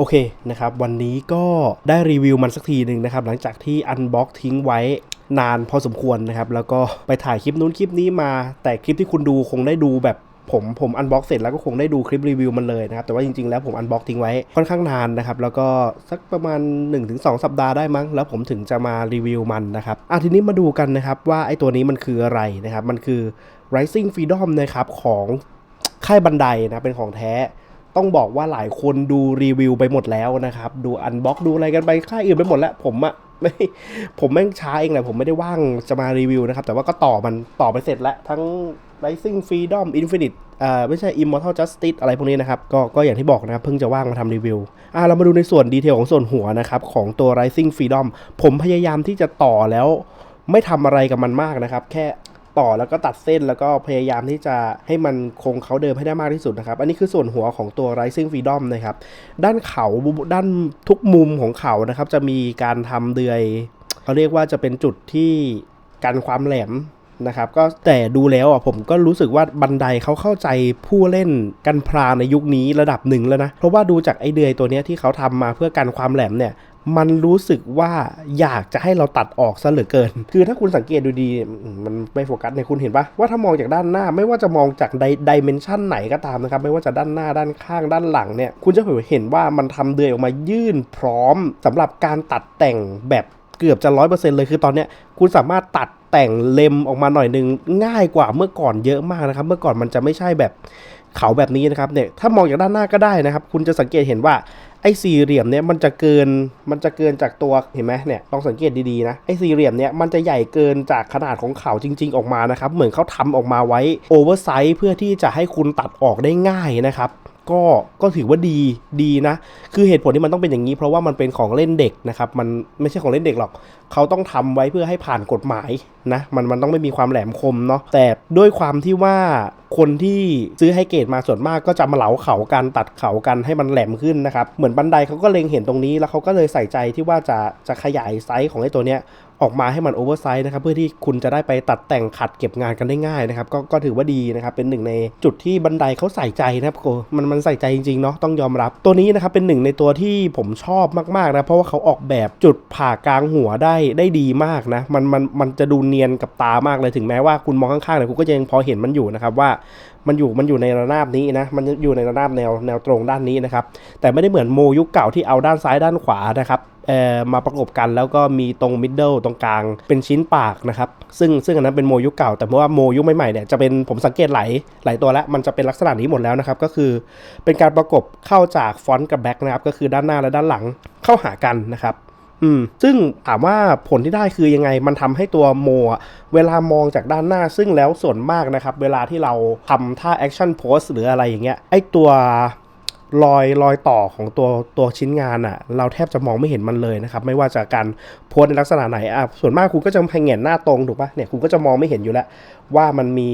โอเคนะครับวันนี้ก็ได้รีวิวมันสักทีหนึ่งนะครับหลังจากที่อันบ็อกทิ้งไว้นานพอสมควรนะครับแล้วก็ไปถ่ายคลิปนู้นคลิปนี้มา แต่คลิปที่คุณดูคงได้ดูแบบผมผมอันบ็อกเสร็จแล้วก็คงได้ดูคลิปรีวิวมันเลยนะครับแต่ว่าจริงๆแล้วผมอันบ็อกทิ้งไว้ค่อนข้างนานนะครับแล้วก็สักประมาณ 1-2 สัปดาห์ได้มั้ง แล้วผมถึงจะมารีวิวมันนะครับอะทีนี้มาดูกันนะครับว่าไอ้ตัวนี้มันคืออะไรนะครับมันคือ Rising Freedom นะครับของค่ายบันไดนะเป็นของแท้ ต้องบอกว่าหลายคนดูรีวิวไปหมดแล้วนะครับ ดูอันบ็อกดูอะไรกันไปค่ายอื่นไปหมดแล้ว ผมอะไม่ผมแม่งช้าเองแหละผมไม่ได้ว่างจะมารีวิวนะครับ แต่ว่าก็ต่อมันต่อไปเสร็จแล้ว ทั้ง Rising Freedom Infinite อ่าไม่ใช่ Immortal Justice อะไรพวกนี้นะครับ ก็ก็อย่างที่บอกนะครับ เพิ่งจะว่างมาทำรีวิวอ่าเรามาดูในส่วนดีเทลของส่วนหัวนะครับ ของตัว Rising Freedom ผมพยายามที่จะต่อแล้ว ไม่ทำอะไรกับมันมากนะครับ แค่ ต่อแล้วก็ตัดเส้นแล้วก็พยายามที่จะให้มันคงเขาเดิมให้ได้มากที่สุดนะครับ อันนี้คือส่วนหัวของตัว Rising Freedom นะครับ ด้านเขาด้านทุกมุมของเขานะครับ จะมีการทำเดือยเขาเรียกว่าจะเป็นจุดที่กันความแหลมนะครับก็แต่ดูแล้วอะผมก็รู้สึกว่าบันไดเขาเข้าใจผู้เล่นกันพราในยุคนี้ระดับหนึ่งแล้วนะ เพราะว่าดูจากไอเดือยตัวเนี้ยที่เขาทำมาเพื่อกันความแหลมเนี่ย มันรู้สึกว่าอยากจะให้เราตัดออกซะเหลือเกิน คือถ้าคุณสังเกตดูดีมันไม่โฟกัสเนี่ยคุณเห็นปะว่าถ้ามองจากด้านหน้าไม่ว่าจะมองจากไดดิเมนชันไหนก็ตามนะครับ ไม่ว่าจะด้านหน้าด้านข้างด้านหลังเนี่ยคุณจะเห็นว่ามันทำเดือยออกมายื่นพร้อมสำหรับการตัดแต่งแบบเกือบจะร้อยเปอร์เซ็นต์เลยคือตอนเนี้ยคุณสามารถตัดแต่งเล็มออกมาหน่อยหนึงง่ายกว่าเมื่อก่อนเยอะมากนะครับ เมื่อก่อนมันจะไม่ใช่แบบเขาแบบนี้นะครับเนี่ยถ้ามองจากด้านหน้าก็ได้นะครับ คุณจะสังเกตเห็นว่า ไอ้สี่เหลี่ยมเนี่ยมันจะเกินมันจะเกินจากตัวเห็นไหมเนี่ยลองสังเกตดีๆนะไอ้สี่เหลี่ยมเนี่ยมันจะใหญ่เกินจากขนาดของเขาจริง ๆ ออกมานะครับเหมือนเขาทำออกมาไว้โอเวอร์ไซส์เพื่อที่จะให้คุณตัดออกได้ง่ายนะครับ ก็ก็ถือว่าดีดีนะ คือเหตุผลที่มันต้องเป็นอย่างนี้ เพราะว่ามันเป็นของเล่นเด็กนะครับมันไม่ใช่ของเล่นเด็กหรอก เขาต้องทำไว้เพื่อให้ผ่านกฎหมายนะมันมันต้องไม่มีความแหลมคมเนาะแต่ด้วยความที่ว่าคนที่ซื้อให้เกรดมาส่วนมากก็จะมาเหลาเขากันตัดเขากันให้มันแหลมขึ้นนะครับเหมือนบันไดเขาก็เล็งเห็นตรงนี้แล้วเขาก็เลยใส่ใจที่ว่าจะจะขยายไซส์ของไอ้ตัวเนี้ย ออกมาให้มันโอเวอร์ไซส์นะครับเพื่อที่คุณจะได้ไปตัดแต่งขัดเก็บงานกันได้ง่ายนะครับก็ก็ถือว่าดีนะครับเป็นหนึ่งในจุดที่บันไดเขาใส่ใจนะครับโกมันมันใส่ใจจริงๆเนาะต้องยอมรับตัวนี้นะครับเป็นหนึ่งในตัวที่ผมชอบมากๆนะเพราะว่าเขาออกแบบจุดผ่ากลางหัวได้ได้ดีมากนะมันมันมันจะดูเนียนกับตามากเลยถึงแม้ว่าคุณมองข้างๆเนี่ยคุณก็ยังพอเห็นมันอยู่นะครับว่ามันอยู่มันอยู่ในระนาบนี้นะมันอยู่ในระนาบแนวแนวตรงด้านนี้นะครับแต่ไม่ได้เหมือนโมยุคเก่าที่เอาด้านซ้ายด้านขวานะครับ มาประกบกันแล้วก็มีตรงมิดเดิลตรงกลางเป็นชิ้นปากนะครับซึ่งซึ่งอันนั้นเป็นโมยุคเก่า แต่เมื่อว่าโมยุคใหม่ๆเนี่ยจะเป็นผมสังเกตหลายหลายตัวแล้วมันจะเป็นลักษณะนี้หมดแล้วนะครับก็คือเป็นการประกบเข้าจากฟอนต์กับแบ็กนะครับก็คือด้านหน้าและด้านหลังเข้าหากันนะครับอืมซึ่งถามว่าผลที่ได้คือยังไงมันทำให้ตัวโมเวลามองจากด้านหน้า ซึ่งแล้วส่วนมากนะครับ เวลาที่เราทำท่าแอคชั่นโพสหรืออะไรอย่างเงี้ยไอตัว รอยรอยต่อของตัวตัวชิ้นงานอะ่ะ เราแทบจะมองไม่เห็นมันเลยนะครับ ไม่ว่าจะการโพสในลักษณะไหนอะส่วนมากคุณก็จะแงนหน้าตรงถูกปะเนี่ยคุณก็จะมองไม่เห็นอยู่แล้ว ว่ามันมี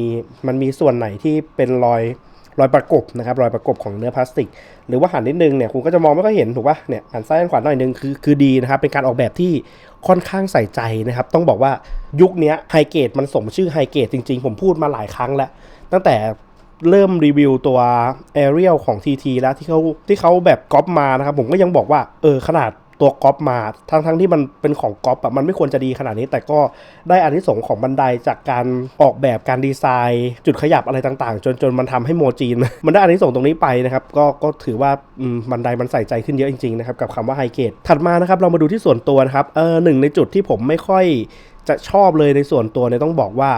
มันมีส่วนไหนที่เป็นรอยรอยประกบนะครับรอยประกบของเนื้อพลาสติก หรือว่าหันนิดนึงเนี่ยคุณก็จะมองไม่ค่อยเห็นถูกปะเนี่ยหันซ้ายหันขวาหน่อยนึงคือคือดีนะครับ เป็นการออกแบบที่ค่อนข้างใส่ใจนะครับ ต้องบอกว่ายุคนี้ไฮเกรดมันสมชื่อไฮเกรดจริง ๆ ผมพูดมาหลายครั้งแล้ว ตั้งแต่ เริ่มรีวิวตัว Arial ของ TT แล้วที่เขาที่เขาแบบก๊อปมานะครับ ผมก็ยังบอกว่าเออขนาดตัวก๊อปมาทั้งทั้งที่มันเป็นของก๊อปอะมันไม่ควรจะดีขนาดนี้ แต่ก็ได้อานิสงส์ของบันไดจากการออกแบบการดีไซน์ จุดขยับอะไรต่างๆ จนจนมันทำให้โมจีน มันได้อานิสงส์ตรงนี้ไปนะครับ ก็ก็ถือว่าบันไดมันใส่ใจขึ้นเยอะจริงๆนะครับกับคำว่าไฮเกรดถัดมานะครับเรามาดูที่ส่วนตัวนะครับเออหนึ่งในจุดที่ผมไม่ค่อยจะชอบเลยในส่วนตัวเนี่ยต้องบอกว่า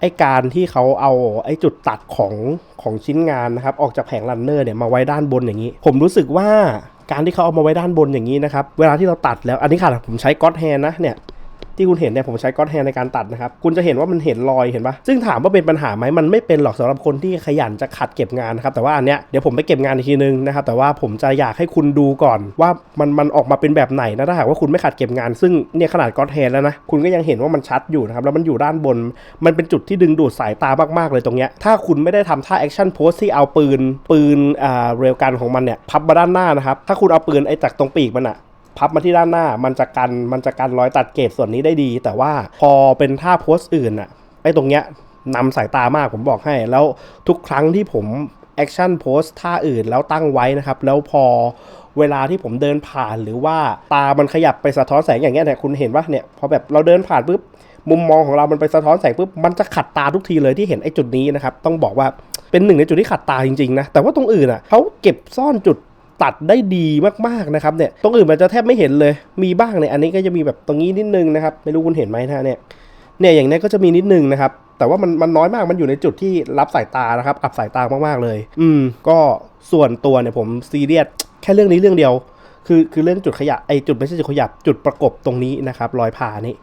ไอการที่เขาเอาไอจุดตัดของของชิ้นงานนะครับออกจากแผงรันเนอร์เนี่ยมาไว้ด้านบนอย่างนี้ ผมรู้สึกว่าการที่เขาเอามาไว้ด้านบนอย่างนี้นะครับเวลาที่เราตัดแล้วอันนี้ค่ะผมใช้ก๊อตแฮนนะเนี่ย ที่คุณเห็นเนี่ยผมใช้ก็อตแฮนในการตัดนะครับคุณจะเห็นว่ามันเห็นรอยเห็นปะซึ่งถามว่าเป็นปัญหาไหมมันไม่เป็นหรอกสำหรับคนที่ขยันจะขัดเก็บงานนะครับแต่ว่าอันเนี้ยเดี๋ยวผมไปเก็บงานอีกทีนึงนะครับแต่ว่าผมจะอยากให้คุณดูก่อนว่ามันมันออกมาเป็นแบบไหนนะถ้าหากว่าคุณไม่ขัดเก็บงาน ซึ่งเนี่ยขนาดก็อตแฮนแล้วนะคุณก็ยังเห็นว่ามันชัดอยู่นะครับแล้วมันอยู่ด้านบน มันเป็นจุดที่ดึงดูดสายตามากๆเลยตรงเนี้ยถ้าคุณไม่ได้ทำท่าแอคชั่นโพสที่เอาปืนปืนอ่าเรลกันของมันเนี่ยพับมาด้านหน้านะครับถ้าคุณเอาปืนไอ้จากตรงปีกมันอะ พับมาที่ด้านหน้า มันจะกันมันจะกันรอยตัดเกรดส่วนนี้ได้ดี แต่ว่าพอเป็นท่าโพสต์อื่นอะไอ้ตรงเนี้ยนำสายตามากผมบอกให้ แล้วทุกครั้งที่ผมแอคชั่นโพสท่าอื่นแล้วตั้งไว้นะครับ แล้วพอเวลาที่ผมเดินผ่านหรือว่าตามันขยับไปสะท้อนแสงอย่างเงี้ยเนี่ยคุณเห็นปะเนี่ยพอแบบเราเดินผ่านปุ๊บมุมมองของเรามันไปสะท้อนแสงปุ๊บมันจะขัดตาทุกทีเลยที่เห็นไอ้จุดนี้นะครับต้องบอกว่าเป็นหนึ่งในจุดที่ขัดตาจริงๆนะแต่ว่าตรงอื่นอะเขาเก็บซ่อนจุด ตัดได้ดีมากๆนะครับเนี่ยตรงอื่นมันจะแทบไม่เห็นเลย มีบ้างเนี่ยอันนี้ก็จะมีแบบตรงนี้นิดนึงนะครับไม่รู้คุณเห็นไหมนะเนี่ยเนี่ยอย่างนี้ก็จะมีนิดนึงนะครับแต่ว่ามันมันน้อยมากมันอยู่ในจุดที่รับสายตานะครับอับสายตามากๆเลย อืม ก็ส่วนตัวเนี่ยผมซีเรียสแค่เรื่องนี้เรื่องเดียว คือคือเรื่องจุดขยะไอจุดไม่ใช่จุดขยับจุดประกบตรงนี้นะครับรอยผ่านี่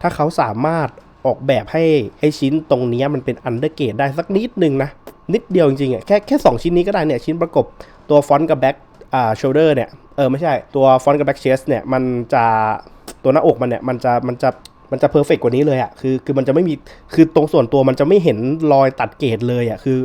ถ้าเขาสามารถออกแบบให้ให้ชิ้นตรงนี้มันเป็นอันเดอร์เกตได้สักนิดนึงนะนิดเดียวจริงๆอะแค่แค่สองชิ้นนี้ก็ได้เนี่ยชิ้นประกบตัวฟอนต์กับแบ็ก อ่าโชเดอร์เนี่ยเออไม่ใช่ตัวฟอนต์กับแบ็กเชสเนี่ยมันจะตัวหน้าอกมันเนี่ยมันจะมันจะมันจะเพอร์เฟกกว่านี้เลยอะคือคือมันจะไม่มีคือตรงส่วนตัวมันจะไม่เห็นรอยตัดเกตเลยอะคือ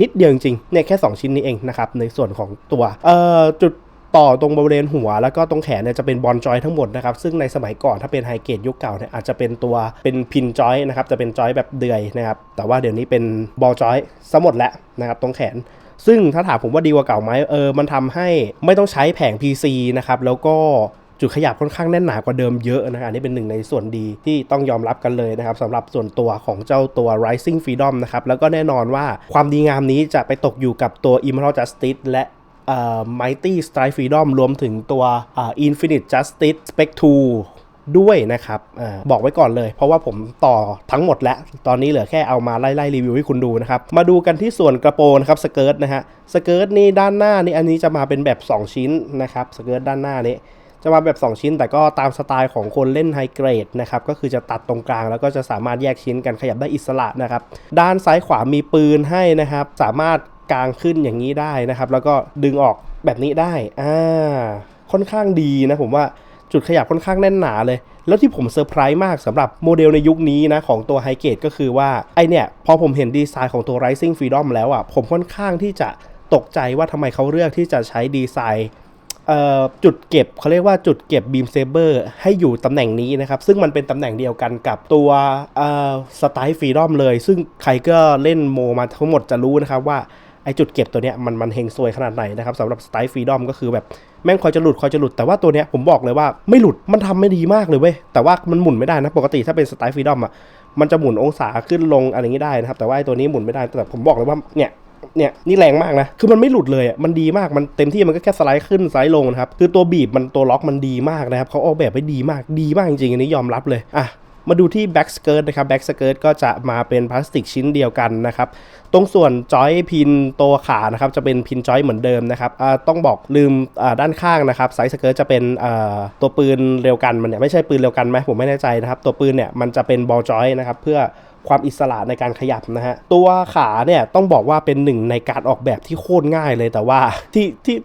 นิดเดียวจริงๆเนี่ยแค่ 2 ชิ้นนี้เองนะครับในส่วนของตัวเอ่อจุดต่อตรงบริเวณหัว แล้วก็ตรงแขนเนี่ยจะเป็นบอลจอยทั้งหมดนะครับ ซึ่งในสมัยก่อนถ้าเป็นไฮเกตยุคเก่าเนี่ยอาจจะเป็นตัวเป็นพินจอยนะครับจะเป็นจอยแบบเดือยนะครับแต่ว่าเดี๋ยวนี้เป็นบอลจอยซะหมดแล้วนะครับตรงแขน ซึ่งถ้าถามผมว่าดีกว่าเก่าไหมเออมันทำให้ไม่ต้องใช้แผง PC นะครับแล้วก็จุดขยับค่อนข้างแน่นหนากว่าเดิมเยอะนะครับอันนี้เป็นหนึ่งในส่วนดีที่ต้องยอมรับกันเลยนะครับสำหรับส่วนตัวของเจ้าตัว Rising Freedom นะครับ แล้วก็แน่นอนว่าความดีงามนี้จะไปตกอยู่กับตัว Immortal Justice และเอ่อ Mighty Strike Freedom รวมถึงตัวอ่า Infinite Justice Spec 2 ด้วยนะครับอบอกไว้ก่อนเลย เพราะว่าผมต่อทั้งหมดแล้ว ตอนนี้เหลือแค่เอามาไล่ๆรีวิวให้คุณดูนะครับ มาดูกันที่ส่วนกระโปรงนะครับสเกิร์ตนะฮะสเกิร์ตนี่ด้านหน้านี่อันนี้จะมาเป็นแบบ 2 ชิ้นนะครับสเกิร์ตด้านหน้านี้จะมาแบบ 2 ชิ้นแต่ก็ตามสไตล์ของคนเล่นไฮเกรดนะครับก็คือจะตัดตรงกลางแล้วก็จะสามารถแยกชิ้นกันขยับได้อิสระนะครับด้านซ้ายขวามีปืนให้นะครับ สามารถกางขึ้นอย่างนี้ได้นะครับ แล้วก็ดึงออกแบบนี้ได้อ่าค่อนข้างดีนะผมว่า จุดขยับค่อนข้างแน่นหนาเลย แล้วที่ผมเซอร์ไพรส์มากสำหรับโมเดลในยุคนี้นะของตัวไฮเกตก็คือว่า ไอเนี่ย พอผมเห็นดีไซน์ของตัว Rising Freedom แล้วอะ ผมค่อนข้างที่จะตกใจว่าทำไมเขาเลือกที่จะใช้ดีไซน์จุดเก็บเขาเรียกว่าจุดเก็บบีมเซเบอร์ให้อยู่ตำแหน่งนี้นะครับ ซึ่งมันเป็นตำแหน่งเดียวกันกับตัวสไตล์ฟรีดอมเลย ซึ่งใครก็เล่นโมมาทั้งหมดจะรู้นะครับว่า ไอจุดเก็บตัวเนี้ยมันมันเฮงซวยขนาดไหนนะครับสำหรับสไตล์ฟรีดอมก็คือแบบแม่งคอยจะหลุดคอยจะหลุดแต่ว่าตัวเนี้ยผมบอกเลยว่าไม่หลุดมันทำไม่ดีมากเลยเว้ยแต่ว่ามันหมุนไม่ได้นะปกติถ้าเป็นสไตล์ฟรีดอมอะมันจะหมุนองศาขึ้นลงอะไรอย่างนี้ได้นะครับแต่ว่าไอตัวนี้หมุนไม่ได้แต่ผมบอกเลยว่าเนี่ยเนี่ยนี่แรงมากนะ คือมันไม่หลุดเลยอะ มันดีมาก มันเต็มที่มันก็แค่สไลด์ขึ้นสไลด์ลงนะครับ คือตัวบีบมันตัวล็อกมันดีมากนะครับเขาออกแบบไว้ดีมาก ดีมากจริงๆอันนี้ยอมรับเลย อะ มาดูที่แบ็กสเกิร์ตนะครับแบ็กสเกิร์ตก็จะมาเป็นพลาสติกชิ้นเดียวกันนะครับ ตรงส่วนจอยพินตัวขานะครับจะเป็นพินจอยเหมือนเดิมนะครับต้องบอกลืมด้านข้างนะครับไซส์สเกิร์ตจะเป็นตัวปืนเร็วกันมันเนี่ยไม่ใช่ปืนเร็วกันไหมผมไม่แน่ใจนะครับ ตัวปืนเนี่ยมันจะเป็นบอลจอยนะครับเพื่อความอิสระในการขยับนะฮะ ตัวขาเนี่ยต้องบอกว่าเป็นหนึ่งในการออกแบบที่โคตรง่ายเลยแต่ว่าที่ที่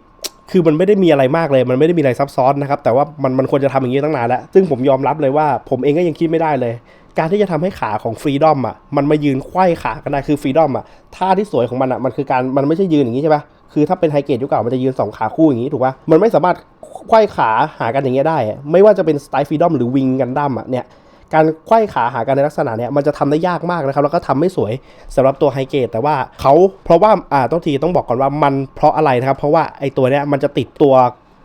คือมันไม่ได้มีอะไรมากเลย มันไม่ได้มีอะไรซับซ้อนนะครับ แต่ว่ามันมันควรจะทำอย่างนี้ตั้งนานแล้ว ซึ่งผมยอมรับเลยว่าผมเองก็ยังคิดไม่ได้เลย การที่จะทำให้ขาของฟรีดอมอะ มันมายืนไขว้ขากันได้ คือฟรีดอมอะ ท่าที่สวยของมันอะ มันคือการ มันไม่ใช่ยืนอย่างนี้ใช่ปะคือถ้าเป็นไฮเกตยุคเก่า มันจะยืนสองขาคู่อย่างนี้ถูกปะมันไม่สามารถไขว้ขาหากันอย่างเงี้ยได้ ไม่ว่าจะเป็นสไตล์ฟรีดอมหรือวิงกันดั้มอะเนี่ย การไขว้ขาหากันในลักษณะเนี้ยมันจะทำได้ยากมากนะครับ แล้วก็ทำไม่สวยสำหรับตัวไฮเกตแต่ว่าเขาเพราะว่าอ่าต้องทีต้องบอกก่อนว่ามันเพราะอะไรนะครับ เพราะว่าไอตัวเนี้ยมันจะติดตัว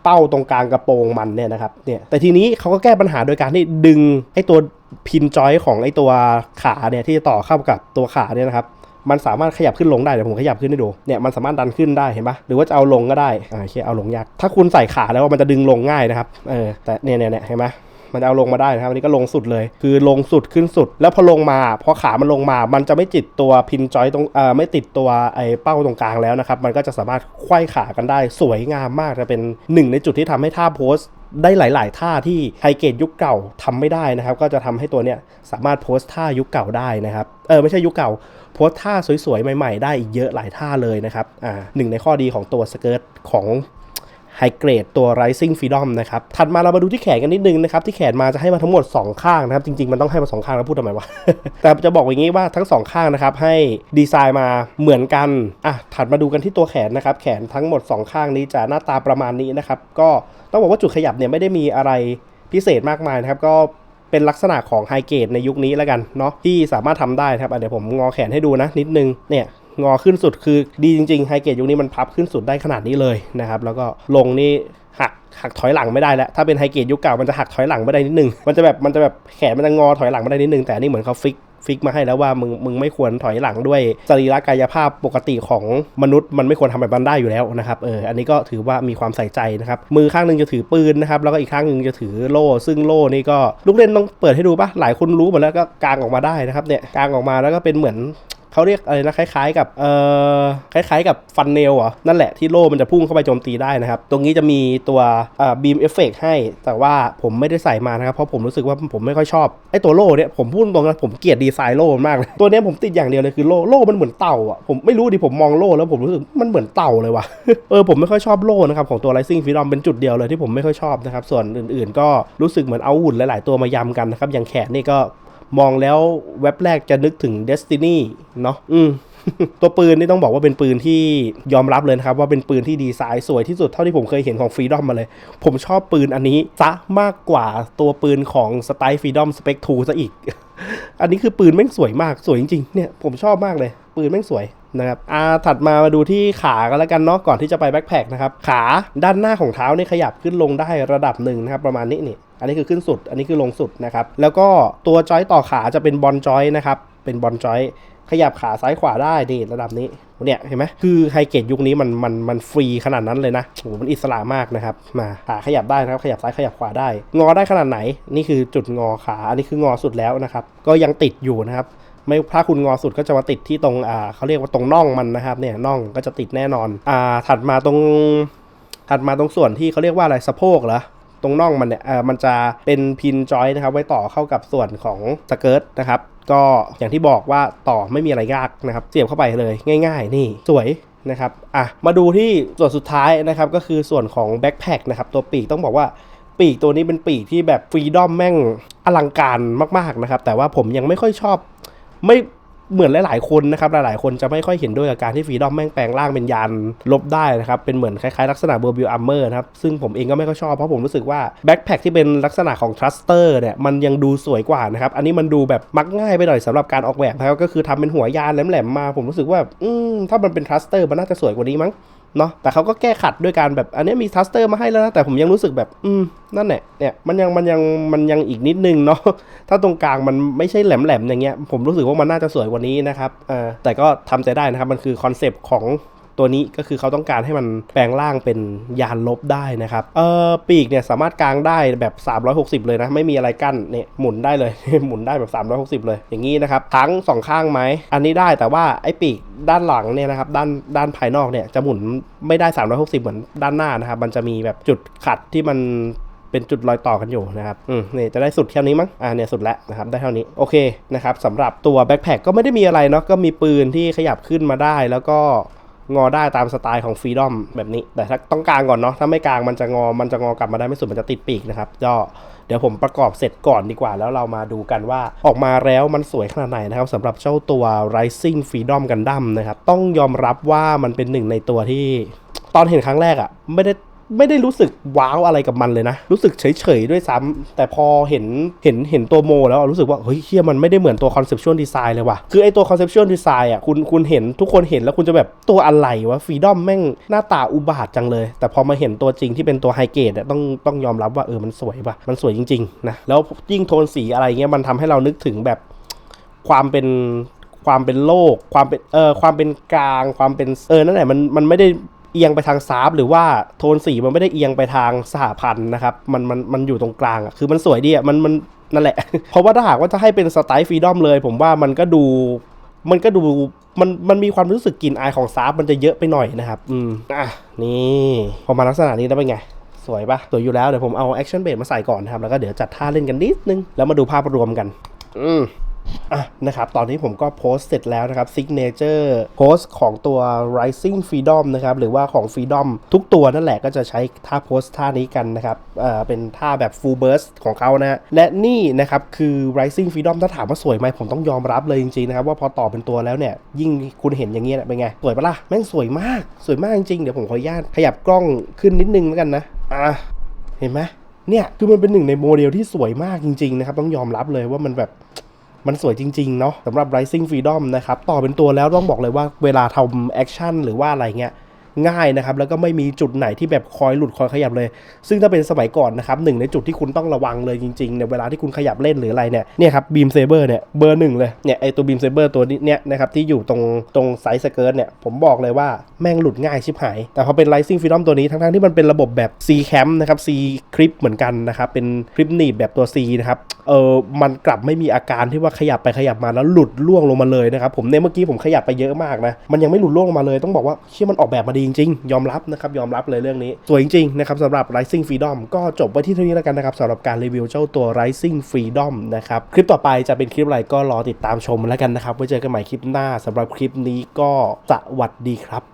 เป้าตรงกลางกระโปรงมันเนี่ยนะครับเนี่ยแต่ทีนี้เขาก็แก้ปัญหาโดยการที่ดึงไอตัวพินจอยของไอตัวขาเนี่ยที่จะต่อเข้ากับตัวขาเนี่ยนะครับมันสามารถขยับขึ้นลงได้เดี๋ยวผมขยับขึ้นให้ดูเนี่ยมันสามารถดันขึ้นได้เห็นปะหรือว่าจะเอาลงก็ได้อ่าโอเคเอาลงยากถ้าคุณใส่ขาแล้วมันจะดึงลงง่ายนะครับเออแต่เนี่ยเนี่ยเนี่ยเห็นไหม มันจะเอาลงมาได้นะครับอันนี้ก็ลงสุดเลย คือลงสุดขึ้นสุด แล้วพอลงมาพอขามันลงมา มันจะไม่ติดตัวพินจอยตรงเอ่อไม่ติดตัวไอ้เป้าตรงกลางแล้วนะครับ มันก็จะสามารถไขว้ขากันได้สวยงามมากจะเป็นหนึ่งในจุดที่ทำให้ท่าโพสได้หลาย ๆ ท่าที่ไฮเกตยุคเก่าทำไม่ได้นะครับ ก็จะทำให้ตัวเนี้ยสามารถโพสท่ายุคเก่าได้นะครับ เออไม่ใช่ยุคเก่า โพสท่าสวย ๆ ใหม่ ๆ ได้อีกเยอะหลายท่าเลยนะครับ อ่าหนึ่งในข้อดีของตัวสเกิร์ตของ ไฮเกรดตัว Rising Freedom นะครับ ถัดมาเรามาดูที่แขนกันนิดนึงนะครับ ที่แขนมาจะให้มาทั้งหมด 2 ข้างนะครับ จริงๆ มันต้องให้มา 2 ข้างแล้วพูดทำไมวะ แต่จะบอกอย่างนี้ว่าทั้ง 2 ข้างนะครับ ให้ดีไซน์มาเหมือนกัน อะ ถัดมาดูกันที่ตัวแขนนะครับ แขนทั้งหมด 2 ข้างนี้จะหน้าตาประมาณนี้นะครับ ก็ต้องบอกว่าจุดขยับเนี่ยไม่ได้มีอะไรพิเศษมากมายนะครับ ก็เป็นลักษณะของไฮเกรดในยุคนี้แล้วกันเนาะที่สามารถทำได้ครับเดี๋ยวผมงอแขนให้ดูนะนิดนึงเนี่ย งอขึ้นสุดคือดีจริงๆไฮเกตยุคนี้มันพับขึ้นสุดได้ขนาดนี้เลยนะครับ แล้วก็ลงนี่หักหักถอยหลังไม่ได้แล้ว ถ้าเป็นไฮเกตยุคเก่ามันจะหักถอยหลังไม่ได้นิดนึง มันจะแบบมันจะแบบแขนมันจะงอถอยหลังไม่ได้นิดนึง แต่นี่เหมือนเขาฟิกฟิกมาให้แล้วว่ามึงมึงไม่ควรถอยหลังด้วยสรีระกายภาพปกติของมนุษย์มันไม่ควรทำแบบนั้นได้อยู่แล้วนะครับเอออันนี้ก็ถือว่ามีความใส่ใจนะครับมือข้างหนึ่งจะถือปืนนะครับแล้วก็อีกข้างหนึ่งจะถือโล่ ซึ่งโล่นี่ก็ลูกเล่นต้องเปิดให้ดูปะหลายคนรู้หมดแล้วก็กางออกมาได้นะครับเนี่ยกางออกมาแล้วก็เป็นเหมือน เขาเรียกอะไรนะคล้ายๆ กับเอ่อคล้ายๆ กับฟันเนลอะนั่นแหละที่โล่มันจะพุ่งเข้าไปโจมตีได้นะครับ ตรงนี้จะมีตัวเอ่อบีมเอฟเฟกให้ แต่ว่าผมไม่ได้ใส่มานะครับ เพราะผมรู้สึกว่าผมไม่ค่อยชอบไอ้ตัวโล่เนี่ยผมพูดตรงนะผมเกลียดดีไซน์โล่มันมากเลยตัวเนี้ยผมติดอย่างเดียวเลยคือโล่โล่มันเหมือนเต่าอะผมไม่รู้ดิผมมองโล่แล้วผมรู้สึกมันเหมือนเต่าเลยว่ะเออผมไม่ค่อยชอบโล่นะครับของตัว Rising Freedom เป็นจุดเดียวเลยที่ผมไม่ค่อยชอบนะครับส่วนอื่นๆ ก็รู้สึกเหมือนเอาหุ่นหลายๆตัวมายำกันนะครับอย่างแขนนี่ก็ มองแล้วเว็บแรกจะนึกถึง Destiny เนาะอืมตัวปืนนี่ต้องบอกว่าเป็นปืนที่ยอมรับเลยนะครับ ว่าเป็นปืนที่ดีไซน์สวยที่สุดเท่าที่ผมเคยเห็นของ Freedom มาเลย ผมชอบปืนอันนี้ซะมากกว่าตัวปืนของ Style Freedom Spec 2ซะอีก อันนี้คือปืนแม่งสวยมากสวยจริงๆเนี่ยผมชอบมากเลย ปืนแม่งสวยนะครับอ่าถัดมามาดูที่ขากันแล้วกันเนาะก่อนที่จะไปแบ็คแพคนะครับขาด้านหน้าของเท้านี่ขยับขึ้นลงได้ระดับหนึ่งนะครับประมาณนี้นี่อันนี้คือขึ้นสุด อันนี้คือลงสุดนะครับแล้วก็ตัวจอยต่อขาจะเป็นบอลจอยนะครับเป็นบอลจอยขยับขาซ้ายขวาได้นี่ระดับนี้ เนี่ยเห็นไหมคือไฮเกตยุคนี้มันมันมันฟรีขนาดนั้นเลยนะโอ้โหมันอิสระมากนะครับมาขาขยับได้นะครับขยับซ้ายขยับขวาได้ งอได้ขนาดไหนนี่คือจุดงอขาอันนี้คืองอสุดแล้วนะครับก็ยังติดอยู่นะครับไม่ถ้าคุณงอสุดก็จะมาติดที่ตรงอ่าเขาเรียกว่าตรงน่องมันนะครับเนี่ยน่องก็จะติดแน่นอนอ่าถัดมาตรงถัดมาตรงส่วนที่เขาเรียกว่าอะไรสะโพกเหรอ ตรงน่องมันเนี่ยเออมันจะเป็นพินจอยนะครับไว้ต่อเข้ากับส่วนของสเกิร์ตนะครับก็อย่างที่บอกว่าต่อไม่มีอะไรยากนะครับ เสียบเข้าไปเลยง่าย ๆ นี่สวยนะครับอะมาดูที่ส่วนสุดท้ายนะครับก็คือส่วนของแบ็คแพคนะครับตัวปีกต้องบอกว่าปีกตัวนี้เป็นปีกที่แบบฟรีดอมแม่งอลังการมากๆนะครับแต่ว่าผมยังไม่ค่อยชอบไม่ เหมือนหลาย ๆ คนนะครับหลาย ๆ คนจะไม่ค่อยเห็นด้วยกับการที่ฟรีดอมแม่งแปลงร่างเป็นยานลบได้นะครับเป็นเหมือนคล้าย ๆ ลักษณะเบอร์บิวอัมเมอร์นะครับซึ่งผมเองก็ไม่ค่อยชอบเพราะผมรู้สึกว่าแบ็คแพคที่เป็นลักษณะของทรัสเตอร์เนี่ยมันยังดูสวยกว่านะครับอันนี้มันดูแบบมักง่ายไปหน่อยสำหรับการออกแบบนะครับก็คือทำเป็นหัวยานแหลมๆมา ผมรู้สึกว่าอืมถ้ามันเป็นทรัสเตอร์มันน่าจะสวยกว่านี้มั้ง เนาะแต่เขาก็แก้ขัดด้วยการแบบอันนี้มีทัสเตอร์มาให้แล้วนะแต่ผมยังรู้สึกแบบ อืม นั่นแหละเนี่ยมันยังมันยังมันยังอีกนิดนึงเนาะถ้าตรงกลางมันไม่ใช่แหลมๆอย่างเงี้ยผมรู้สึกว่ามันน่าจะสวยกว่านี้นะครับเออแต่ก็ทำใจได้นะครับมันคือคอนเซปต์ของ ตัวนี้ก็คือเขาต้องการให้มันแปลงร่างเป็นยานลบได้นะครับเออปีกเนี่ยสามารถกางได้แบบ 360 เลยนะ ไม่มีอะไรกั้นเนี่ยหมุนได้เลย หมุนได้แบบ 360 เลย อย่างนี้นะครับทั้งสองข้างไหมอันนี้ได้แต่ว่าไอ้ปีกด้านหลังเนี่ยนะครับด้านด้านภายนอกเนี่ยจะหมุนไม่ได้ 360 เหมือนด้านหน้านะครับมันจะมีแบบจุดขัดที่มันเป็นจุดรอยต่อกันอยู่นะครับ อืมนี่จะได้สุดแค่นี้มั้ง อ่า เนี่ยสุดแล้วนะครับ ได้เท่านี้ โอเคนะครับสำหรับตัวแบ็คแพคก็ไม่ได้มีอะไรเนาะ ก็มีปืนที่ขยับขึ้นมาได้ แล้วก็ งอได้ตามสไตล์ของฟรีดอมแบบนี้ แต่ถ้าต้องกลางก่อนเนาะถ้าไม่กลางมันจะงอมันจะงอกลับมาได้ไม่สุดมันจะติดปีกนะครับก็เดี๋ยวผมประกอบเสร็จก่อนดีกว่า แล้วเรามาดูกันว่าออกมาแล้วมันสวยขนาดไหนนะครับสำหรับเจ้าตัว Rising Freedom Gundam นะครับต้องยอมรับว่ามันเป็นหนึ่งในตัวที่ตอนเห็นครั้งแรกอะ่ะไม่ได้ ไม่ได้รู้สึกว้าวอะไรกับมันเลยนะ รู้สึกเฉยๆด้วยซ้ำแต่พอเห็นเห็นเห็นตัวโม แล้วรู้สึกว่าเฮ้ยเฮียมันไม่ได้เหมือนตัว conceptual design เลยว่ะคือไอตัว conceptual design อะคุณคุณเห็นทุกคนเห็นแล้วคุณจะแบบตัวอะไรวะฟรีดอมแม่งหน้าตาอุบาทจังเลย แต่พอมาเห็นตัวจริงที่เป็นตัวไฮเกรดต้องต้องยอมรับว่าเออมันสวยป่ะมันสวยจริงๆนะแล้วยิ่งโทนสีอะไรเงี้ยมันทำให้เรานึกถึงแบบความเป็นความเป็นโลก ความเป็นเออความเป็นกลาง ความเป็นเออนั่นแหละมันมันไม่ได้ เอียงไปทางซาร์ฟหรือว่าโทนสีมันไม่ได้เอียงไปทางสหพันธ์นะครับ มันมันมันอยู่ตรงกลางอะคือมันสวยดีอะมันมันนั่นแหละ เพราะว่าถ้าหากว่าจะให้เป็นสไตล์ฟรีดอมเลย ผมว่ามันก็ดูมันก็ดูมันมันมีความรู้สึกกลิ่นอายของซาร์ฟมันจะเยอะไปหน่อยนะครับ อืมอะนี่พอมาลักษณะนี้แล้วเป็นไงสวยปะสวยอยู่แล้วเดี๋ยวผมเอาแอคชั่นเบสมาใส่ก่อนนะครับ แล้วก็เดี๋ยวจัดท่าเล่นกันนิดนึง แล้วมาดูภาพรวมกัน อืม อะนะครับตอนนี้ผมก็โพสต์เสร็จแล้วนะครับ Signature โพสต์ของตัว Rising Freedom นะครับหรือว่าของ Freedom ทุกตัวนั่นแหละก็จะใช้ท่าโพสต์ท่านี้กันนะครับเอ่อเป็นท่าแบบ Full Burst ของเขานะและนี่นะครับคือ Rising Freedom ถ้าถามว่าสวยไหมผมต้องยอมรับเลยจริงๆนะครับว่าพอต่อเป็นตัวแล้วเนี่ยยิ่งคุณเห็นอย่างนี้ยเป็นไง สวยปะล่ะแม่งสวยมากสวยมากจริงๆเดี๋ยวผมขออนุญาตขยับกล้องขึ้นนิดนึงแล้วกันนะอะเห็นไหมเนี่ยคือมันเป็นหนึ่งในโมเดลที่สวยมากจริงๆนะครับต้องยอมรับเลยว่ามันแบบ มันสวยจริง ๆ เนาะสำหรับ Rising Freedom นะครับ ต่อเป็นตัวแล้วต้องบอกเลยว่าเวลาทำแอคชั่นหรือว่าอะไรเงี้ย ง่ายนะครับแล้วก็ไม่มีจุดไหนที่แบบคอยหลุดคอยขยับเลย ซึ่งถ้าเป็นสมัยก่อนนะครับหนึ่งในจุดที่คุณต้องระวังเลยจริงๆเนี่ยเวลาที่คุณขยับเล่นหรืออะไรเนี่ยเนี่ยครับบีมเซเบอร์เนี่ยเบอร์หนึ่งเลยเนี่ยไอตัวบีมเซเบอร์ตัวนี้เนี่ยนะครับที่อยู่ตรงตรงไซส์สเกิร์ตเนี่ยผมบอกเลยว่าแม่งหลุดง่ายชิบหาย แต่พอเป็น Rising Freedom ตัวนี้ทั้งๆที่มันเป็นระบบแบบ C Cam นะครับ C Clip เหมือนกันนะครับเป็นคลิปหนีบแบบตัว C นะครับเออมันกลับไม่มีอาการที่ว่าขยับไปขยับมาแล้วหลุดล่วงลงมาเลยนะครับผมเนี่ยเมื่อกี้ผมขยับไปเยอะมากนะมันยังไม่หลุดล่วงลงมาเลยต้องบอกว่าเชื่อมันออกแบบมาดีจริงๆ ยอมรับนะครับ ยอมรับเลยเรื่องนี้ สวยจริงๆนะครับสำหรับ Rising Freedom ก็จบไว้ที่เท่านี้แล้วกันนะครับสำหรับการรีวิวเจ้าตัว Rising Freedom นะครับ คลิปต่อไปจะเป็นคลิปอะไรก็รอติดตามชมแล้วกันนะครับไว้เจอกันใหม่คลิปหน้าสำหรับคลิปนี้ก็สวัสดีครับ